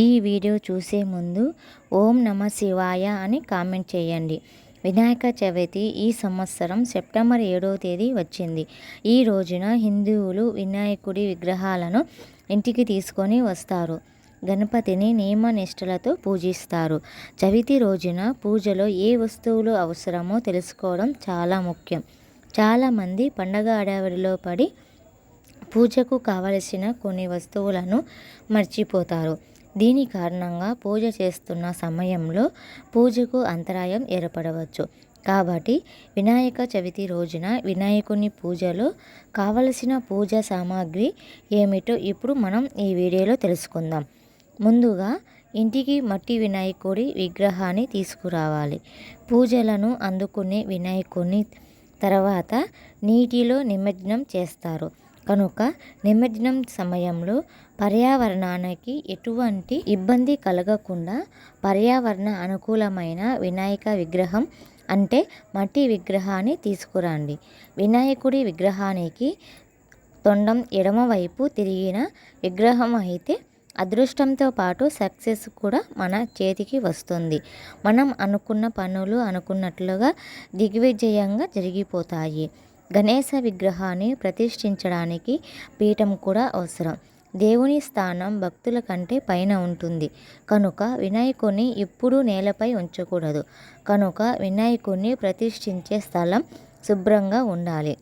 ఈ వీడియో చూసే ముందు ఓం నమ శివాయ అని కామెంట్ చేయండి. వినాయక చవితి ఈ సంవత్సరం సెప్టెంబర్ ఏడవ తేదీ వచ్చింది. ఈ రోజున హిందువులు వినాయకుడి విగ్రహాలను ఇంటికి తీసుకొని వస్తారు. గణపతిని నియమ నిష్ఠలతో పూజిస్తారు. చవితి రోజున పూజలో ఏ వస్తువులు అవసరమో తెలుసుకోవడం చాలా ముఖ్యం. చాలామంది పండగ అడావిడిలో పడి పూజకు కావలసిన కొన్ని వస్తువులను మర్చిపోతారు. దీని కారణంగా పూజ చేస్తున్న సమయంలో పూజకు అంతరాయం ఏర్పడవచ్చు. కాబట్టి వినాయక చవితి రోజున వినాయకుని పూజలో కావలసిన పూజ సామాగ్రి ఏమిటో ఇప్పుడు మనం ఈ వీడియోలో తెలుసుకుందాం. ముందుగా ఇంటికి మట్టి వినాయకుడి విగ్రహాన్ని తీసుకురావాలి. పూజలను అందుకునే వినాయకుని తర్వాత నీటిలో నిమజ్జనం చేస్తారు. కనుక నిమజ్జనం సమయంలో పర్యావరణానికి ఎటువంటి ఇబ్బంది కలగకుండా పర్యావరణ అనుకూలమైన వినాయక విగ్రహం అంటే మట్టి విగ్రహాన్ని తీసుకురండి. వినాయకుడి విగ్రహానికి తొండం ఎడమవైపు తిరిగిన విగ్రహం అయితే అదృష్టంతో పాటు సక్సెస్ కూడా మన చేతికి వస్తుంది. మనం అనుకున్న పనులు అనుకున్నట్లుగా దిగ్విజయంగా జరిగిపోతాయి. గణేశ విగ్రహాన్ని ప్రతిష్ఠించడానికి పీఠం కూడా అవసరం. దేవుని స్థానం భక్తుల కంటే పైన ఉంటుంది. కనుక వినాయకుని ఎప్పుడూ నేలపై ఉంచకూడదు. కనుక వినాయకుని ప్రతిష్ఠించే స్థలం శుభ్రంగా ఉండాలి.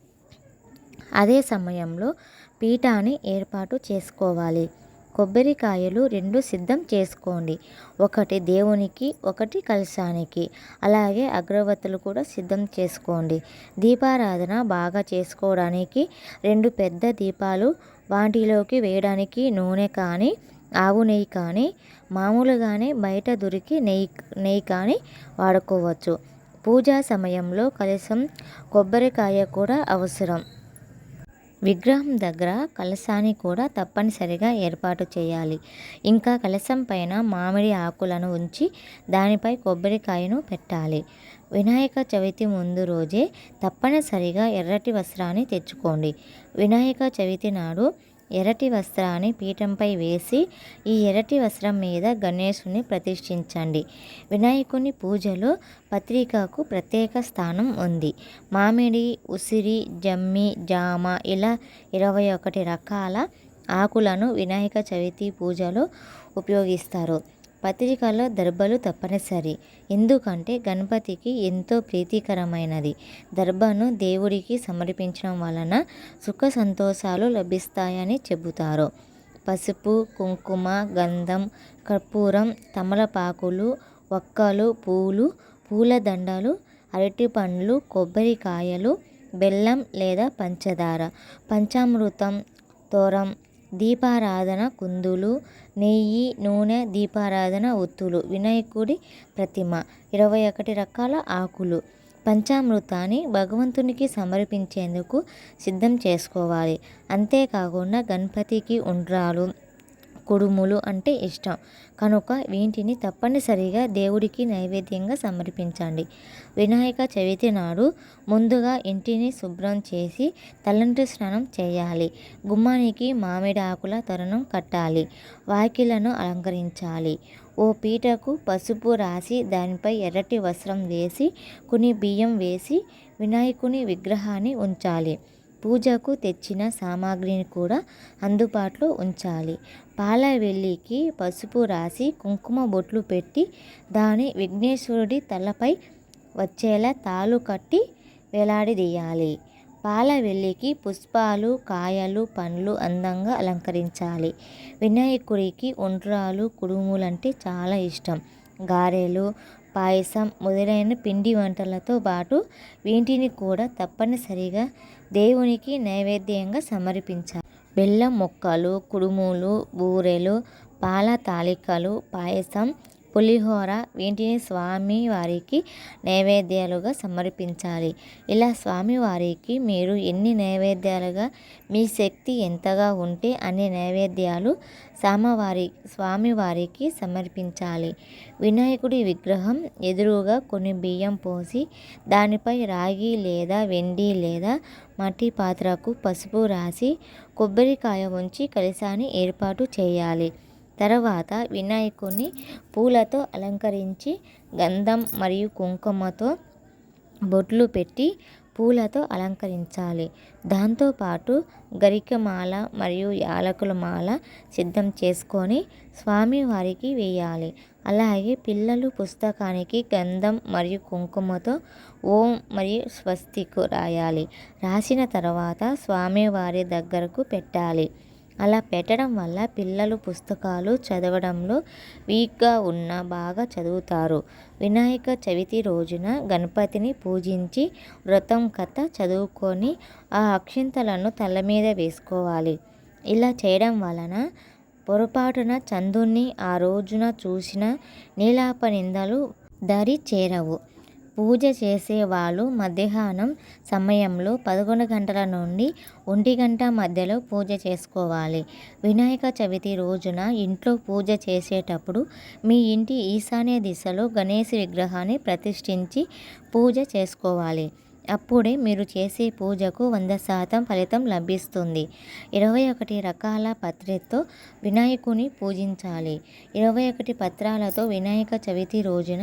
అదే సమయంలో పీఠాన్ని ఏర్పాటు చేసుకోవాలి. కొబ్బరికాయలు రెండు సిద్ధం చేసుకోండి. ఒకటి దేవునికి ఒకటి కలశానికి. అలాగే అగ్రవత్తులు కూడా సిద్ధం చేసుకోండి. దీపారాధన బాగా చేసుకోవడానికి రెండు పెద్ద దీపాలు వాటిలోకి వేయడానికి నూనె కానీ ఆవు నెయ్యి కానీ మామూలుగానే బయట దొరికి నెయ్యి నెయ్యి కానీ వాడుకోవచ్చు. పూజా సమయంలో కలసం కొబ్బరికాయ కూడా అవసరం. విగ్రహం దగ్గర కలశాన్ని కూడా తప్పనిసరిగా ఏర్పాటు చేయాలి. ఇంకా కలశం పైన మామిడి ఆకులను ఉంచి దానిపై కొబ్బరికాయను పెట్టాలి. వినాయక చవితి ముందు రోజే తప్పనిసరిగా ఎర్రటి వస్త్రాన్ని తెచ్చుకోండి. వినాయక చవితి నాడు ఎర్రటి వస్త్రాన్ని పీఠంపై వేసి ఈ ఎర్రటి వస్త్రం మీద గణేశుని ప్రతిష్ఠించండి. వినాయకుని పూజలో పత్రికకు ప్రత్యేక స్థానం ఉంది. మామిడి ఉసిరి జమ్మి జామ ఇలా ఇరవై ఒకటి రకాల ఆకులను వినాయక చవితి పూజలో ఉపయోగిస్తారు. పత్రికలో దర్భలు తప్పనిసరి. ఎందుకంటే గణపతికి ఎంతో ప్రీతికరమైనది. దర్భను దేవుడికి సమర్పించడం వలన సుఖ సంతోషాలు లభిస్తాయని చెబుతారు. పసుపు కుంకుమ గంధం కర్పూరం తమలపాకులు ఒక్కలు పూలు పూలదండలు అరటిపండ్లు కొబ్బరికాయలు బెల్లం లేదా పంచదార పంచామృతం తోరం దీపారాధన కుందులు నెయ్యి నూనె దీపారాధన ఒత్తులు వినాయకుడి ప్రతిమ ఇరవై ఒకటి రకాల ఆకులు. పంచామృతాన్ని భగవంతునికి సమర్పించేందుకు సిద్ధం చేసుకోవాలి. అంతేకాకుండా గణపతికి ఉండ్రాలు కుడుములు అంటే ఇష్టం. కనుక వీటిని తప్పనిసరిగా దేవుడికి నైవేద్యంగా సమర్పించండి. వినాయక చవితి నాడు ముందుగా ఇంటిని శుభ్రం చేసి తలంటి స్నానం చేయాలి. గుమ్మానికి మామిడి ఆకుల తరుణం కట్టాలి. వాకిలను అలంకరించాలి. ఓ పీటకు పసుపు రాసి దానిపై ఎర్రటి వస్త్రం వేసి కొన్ని బియ్యం వేసి వినాయకుని విగ్రహాన్ని ఉంచాలి. పూజకు తెచ్చిన సామాగ్రిని కూడా అందుబాటులో ఉంచాలి. పాల వెల్లికి పసుపు రాసి కుంకుమ బొట్లు పెట్టి దాని విఘ్నేశ్వరుడి తలపై వచ్చేలా తాళు కట్టి వేలాడదీయాలి పాల వెల్లికి పుష్పాలు కాయలు పండ్లు అందంగా అలంకరించాలి. వినాయకుడికి ఒండ్రాలు కుడుములంటే చాలా ఇష్టం. గారెలు పాయసం మొదలైన పిండి వంటలతో పాటు వీటిని కూడా తప్పనిసరిగా దేవునికి నైవేద్యంగా సమర్పించాలి. బెల్లం మొక్కలు కుడుములు బూరెలు పాల తాలికలు పాయసం పులిహోర వీటిని స్వామి వారికి నైవేద్యాలుగా సమర్పించాలి. ఇలా స్వామివారికి మీరు ఎన్ని నైవేద్యాలుగా మీ శక్తి ఎంతగా ఉంటే అన్ని నైవేద్యాలు సామవారి స్వామివారికి సమర్పించాలి. వినాయకుడి విగ్రహం ఎదురుగా కొన్ని బియ్యం పోసి దానిపై రాగి లేదా వెండి లేదా మట్టి పాత్రకు పసుపు రాసి కొబ్బరికాయ ఉంచి కలశాన్ని ఏర్పాటు చేయాలి. తర్వాత వినాయకుని పూలతో అలంకరించి గంధం మరియు కుంకుమతో బొట్లు పెట్టి పూలతో అలంకరించాలి. దాంతోపాటు గరికమాల మరియు యాలకుల మాల సిద్ధం చేసుకొని స్వామివారికి వేయాలి. అలాగే పిల్లలు పుస్తకానికి గంధం మరియు కుంకుమతో ఓం మరియు స్వస్తికు రాయాలి. రాసిన తర్వాత స్వామివారి దగ్గరకు పెట్టాలి. అలా పెట్టడం వల్ల పిల్లలు పుస్తకాలు చదవడంలో వీక్గా ఉన్న బాగా చదువుతారు. వినాయక చవితి రోజున గణపతిని పూజించి వ్రతం కథ చదువుకొని ఆ అక్షింతలను తల మీద వేసుకోవాలి. ఇలా చేయడం వలన పొరపాటున చందుని ఆ రోజున చూసిన నీలాప నిందలు దరి చేరవు. పూజ చేసేవాళ్ళు మధ్యాహ్నం సమయంలో పదకొండు గంటల నుండి ఒంటి గంట మధ్యలో పూజ చేసుకోవాలి. వినాయక చవితి రోజున ఇంట్లో పూజ చేసేటప్పుడు మీ ఇంటి ఈశాన్య దిశలో గణేష్ విగ్రహాన్ని ప్రతిష్ఠించి పూజ చేసుకోవాలి. అప్పుడే మీరు చేసే పూజకు వంద శాతం ఫలితం లభిస్తుంది. ఇరవై ఒకటి రకాల పత్రితో వినాయకుని పూజించాలి. ఇరవై ఒకటి పత్రాలతో వినాయక చవితి రోజున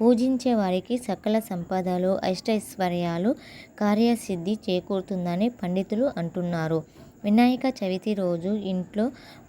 పూజించే వారికి సకల సంపదలు అష్టైశ్వర్యాలు కార్యసిద్ధి చేకూరుతుందని పండితులు అంటున్నారు. వినాయక చవితి రోజు ఇంట్లో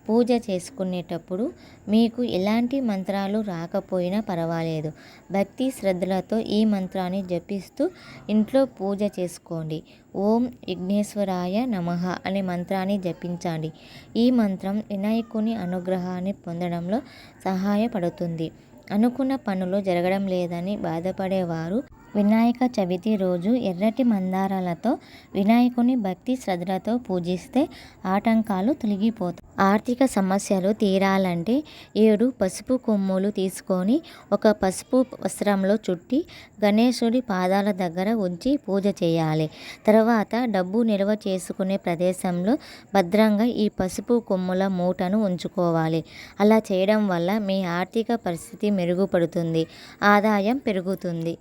పూజ చేసుకునేటప్పుడు మీకు ఎలాంటి మంత్రాలు రాకపోయినా పర్వాలేదు. భక్తి శ్రద్ధలతో ఈ మంత్రాన్ని జపిస్తూ ఇంట్లో పూజ చేసుకోండి. ఓం విఘ్నేశ్వరాయ నమః అనే మంత్రాన్ని జపించండి. ఈ మంత్రం వినాయకుని అనుగ్రహాన్ని పొందడంలో సహాయపడుతుంది. అనుకున్న పనులు జరగడం లేదని బాధపడేవారు వినాయక చవితి రోజు ఎర్రటి మందారాలతో వినాయకుని భక్తి శ్రద్ధలతో పూజిస్తే ఆటంకాలు తొలగిపోతాయి. ఆర్థిక సమస్యలు తీరాలంటే ఏడు పసుపు కొమ్ములు తీసుకొని ఒక పసుపు వస్త్రంలో చుట్టి గణేశుడి పాదాల దగ్గర ఉంచి పూజ చేయాలి. తర్వాత డబ్బు నిల్వ చేసుకునే ప్రదేశంలో భద్రంగా ఈ పసుపు కొమ్ముల మూటను ఉంచుకోవాలి. అలా చేయడం వల్ల మీ ఆర్థిక పరిస్థితి మెరుగుపడుతుంది ఆదాయం పెరుగుతుంది.